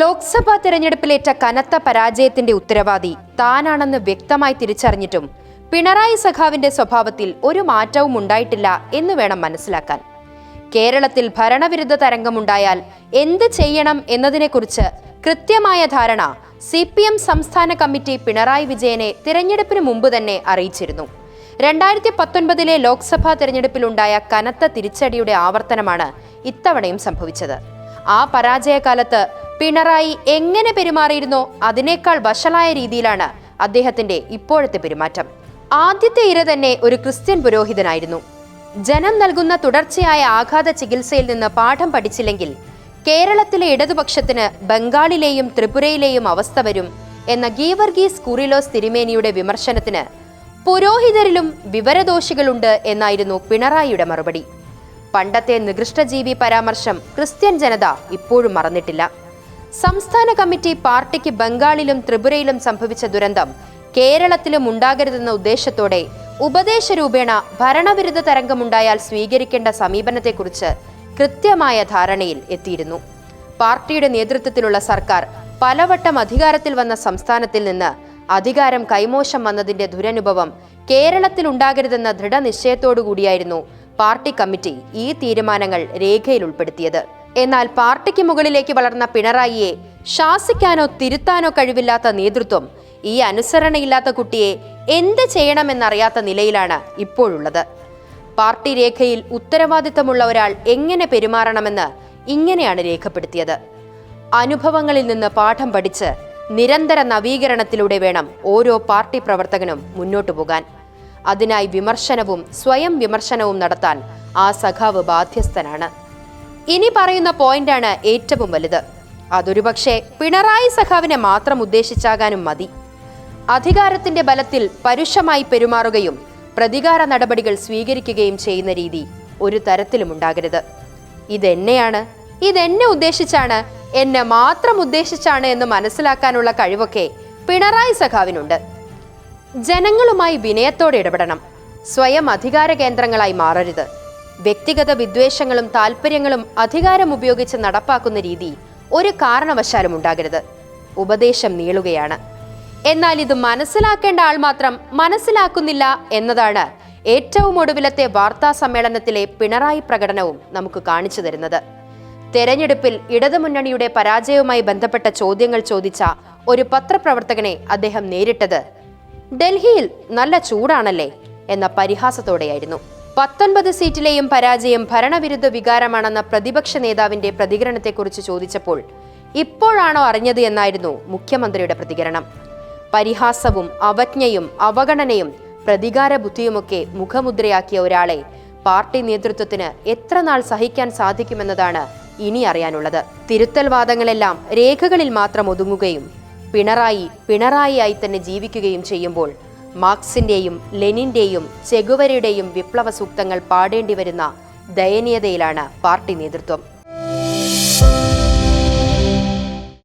ലോക്സഭാ തെരഞ്ഞെടുപ്പിലേറ്റ കനത്ത പരാജയത്തിന്റെ ഉത്തരവാദി താനാണെന്ന് വ്യക്തമായി തിരിച്ചറിഞ്ഞിട്ടും പിണറായി സഖാവിന്റെ സ്വഭാവത്തിൽ ഒരു മാറ്റവും ഉണ്ടായിട്ടില്ല എന്ന് വേണം മനസ്സിലാക്കാൻ. കേരളത്തിൽ ഭരണവിരുദ്ധ തരംഗമുണ്ടായാൽ എന്ത് ചെയ്യണം എന്നതിനെക്കുറിച്ച് കൃത്യമായ ധാരണ സി പി എം സംസ്ഥാന കമ്മിറ്റി പിണറായി വിജയനെ തിരഞ്ഞെടുപ്പിന് മുമ്പ് തന്നെ അറിയിച്ചിരുന്നു. രണ്ടായിരത്തി പത്തൊൻപതിലെ ലോക്സഭാ തെരഞ്ഞെടുപ്പിലുണ്ടായ കനത്ത തിരിച്ചടിയുടെ ആവർത്തനമാണ് ഇത്തവണയും സംഭവിച്ചത്. ആ പരാജയകാലത്ത് പിണറായി എങ്ങനെ പെരുമാറിയിരുന്നോ അതിനേക്കാൾ വഷളായ രീതിയിലാണ് അദ്ദേഹത്തിന്റെ ഇപ്പോഴത്തെ പെരുമാറ്റം. ആദ്യത്തെ ഇര തന്നെ ഒരു ക്രിസ്ത്യൻ പുരോഹിതനായിരുന്നു. ജനം നൽകുന്ന തുടർച്ചയായ ആഘാത ചികിത്സയിൽ നിന്ന് പാഠം പഠിച്ചില്ലെങ്കിൽ കേരളത്തിലെ ഇടതുപക്ഷത്തിന് ബംഗാളിലെയും ത്രിപുരയിലെയും അവസ്ഥ വരും എന്ന ഗീവർഗീസ് കുറിലോസ് തിരുമേനിയുടെ വിമർശനത്തിന് പുരോഹിതരിലും വിവരദോഷികളുണ്ട് എന്നായിരുന്നു പിണറായിയുടെ മറുപടി. പണ്ടത്തെ നികൃഷ്ടജീവി പരാമർശം ക്രിസ്ത്യൻ ജനത ഇപ്പോഴും മറന്നിട്ടില്ല. സംസ്ഥാന കമ്മിറ്റി പാർട്ടിക്ക് ബംഗാളിലും ത്രിപുരയിലും സംഭവിച്ച ദുരന്തം. കേരളത്തിലും ഉണ്ടാകരുതെന്ന ഉദ്ദേശത്തോടെ ഉപദേശ രൂപേണ ഭരണവിരുദ്ധ തരംഗമുണ്ടായാൽ സ്വീകരിക്കേണ്ട സമീപനത്തെക്കുറിച്ച് കൃത്യമായ ധാരണയിൽ എത്തിയിരുന്നു. പാർട്ടിയുടെ നേതൃത്വത്തിലുള്ള സർക്കാർ പലവട്ടം അധികാരത്തിൽ വന്ന സംസ്ഥാനത്തിൽ നിന്ന് അധികാരം കൈമോശം വന്നതിന്റെ ദുരനുഭവം കേരളത്തിൽ ഉണ്ടാകരുതെന്ന ദൃഢനിശ്ചയത്തോടുകൂടിയായിരുന്നു പാർട്ടി കമ്മിറ്റി ഈ തീരുമാനങ്ങൾ രേഖയിൽ ഉൾപ്പെടുത്തിയത്. എന്നാൽ പാർട്ടിക്ക് മുകളിലേക്ക് വളർന്ന പിണറായിയെ ശാസിക്കാനോ തിരുത്താനോ കഴിവില്ലാത്ത നേതൃത്വം ഈ അനുസരണയില്ലാത്ത കുട്ടിയെ എന്ത് ചെയ്യണമെന്നറിയാത്ത നിലയിലാണ് ഇപ്പോഴുള്ളത്. പാർട്ടി രേഖയിൽ ഉത്തരവാദിത്തമുള്ള ഒരാൾ എങ്ങനെ പെരുമാറണമെന്ന് ഇങ്ങനെയാണ് രേഖപ്പെടുത്തിയത്. അനുഭവങ്ങളിൽ നിന്ന് പാഠം പഠിച്ച് നിരന്തര നവീകരണത്തിലൂടെ വേണം ഓരോ പാർട്ടി പ്രവർത്തകനും മുന്നോട്ടു പോകാൻ. അതിനായി വിമർശനവും സ്വയം വിമർശനവും നടത്താൻ ആ സഖാവ് ബാധ്യസ്ഥനാണ്. ഇനി പറയുന്ന പോയിന്റാണ് ഏറ്റവും വലുത്. അതൊരുപക്ഷെ പിണറായി സഖാവിനെ മാത്രം ഉദ്ദേശിച്ചാകാനും മതി. അധികാരത്തിന്റെ ബലത്തിൽ പരുഷമായി പെരുമാറുകയും പ്രതികാര നടപടികൾ സ്വീകരിക്കുകയും ചെയ്യുന്ന രീതി ഒരു തരത്തിലും ഉണ്ടാകരുത്. ഇതെന്നെയാണ് ഇതെന്നെ ഉദ്ദേശിച്ചാണ് എന്നെ മാത്രം ഉദ്ദേശിച്ചാണ് എന്ന് മനസ്സിലാക്കാനുള്ള കഴിവൊക്കെ പിണറായി സഖാവിനുണ്ട്. ജനങ്ങളുമായി വിനയത്തോടെ ഇടപെടണം. സ്വയം അധികാര കേന്ദ്രങ്ങളായി മാറരുത്. വ്യക്തിഗത വിദ്വേഷങ്ങളും താല്പര്യങ്ങളും അധികാരം ഉപയോഗിച്ച് നടപ്പാക്കുന്ന രീതി ഒരു കാരണവശാലും ഉണ്ടാകരുത്. ഉപദേശം നീളുകയാണ്. എന്നാൽ ഇത് മനസ്സിലാക്കേണ്ട ആൾ മാത്രം മനസ്സിലാക്കുന്നില്ല എന്നതാണ് ഏറ്റവും ഒടുവിലത്തെ വാർത്താ സമ്മേളനത്തിലെ പിണറായി പ്രകടനവും നമുക്ക് കാണിച്ചു തരുന്നത്. തെരഞ്ഞെടുപ്പിൽ ഇടതുമുന്നണിയുടെ പരാജയവുമായി ബന്ധപ്പെട്ട ചോദ്യങ്ങൾ ചോദിച്ച ഒരു പത്രപ്രവർത്തകനെ അദ്ദേഹം നേരിട്ടത് ഡൽഹിയിൽ നല്ല ചൂടാണല്ലേ എന്ന പരിഹാസത്തോടെയായിരുന്നു. പത്തൊൻപത് സീറ്റിലെയും പരാജയം ഭരണവിരുദ്ധ വികാരമാണെന്ന പ്രതിപക്ഷ നേതാവിന്റെ പ്രതികരണത്തെക്കുറിച്ച് ചോദിച്ചപ്പോൾ ഇപ്പോഴാണോ അറിഞ്ഞത് എന്നായിരുന്നു മുഖ്യമന്ത്രിയുടെ പ്രതികരണം. പരിഹാസവും അവജ്ഞയും അവഗണനയും പ്രതികാര ബുദ്ധിയുമൊക്കെ മുഖമുദ്രയാക്കിയ ഒരാളെ പാർട്ടി നേതൃത്വത്തിന് എത്ര നാൾ സഹിക്കാൻ സാധിക്കുമെന്നതാണ് ഇനി അറിയാനുള്ളത്. തിരുത്തൽ വാദങ്ങളെല്ലാം രേഖകളിൽ മാത്രം ഒതുങ്ങുകയും പിണറായി പിണറായിയായി തന്നെ ജീവിക്കുകയും ചെയ്യുമ്പോൾ മാർക്സിന്റെയും ലെനിന്റെയും ചെഗുവരയുടെയും വിപ്ലവ സൂക്തങ്ങൾ പാടേണ്ടി വരുന്ന ദയനീയതയിലാണ് പാർട്ടി നേതൃത്വം.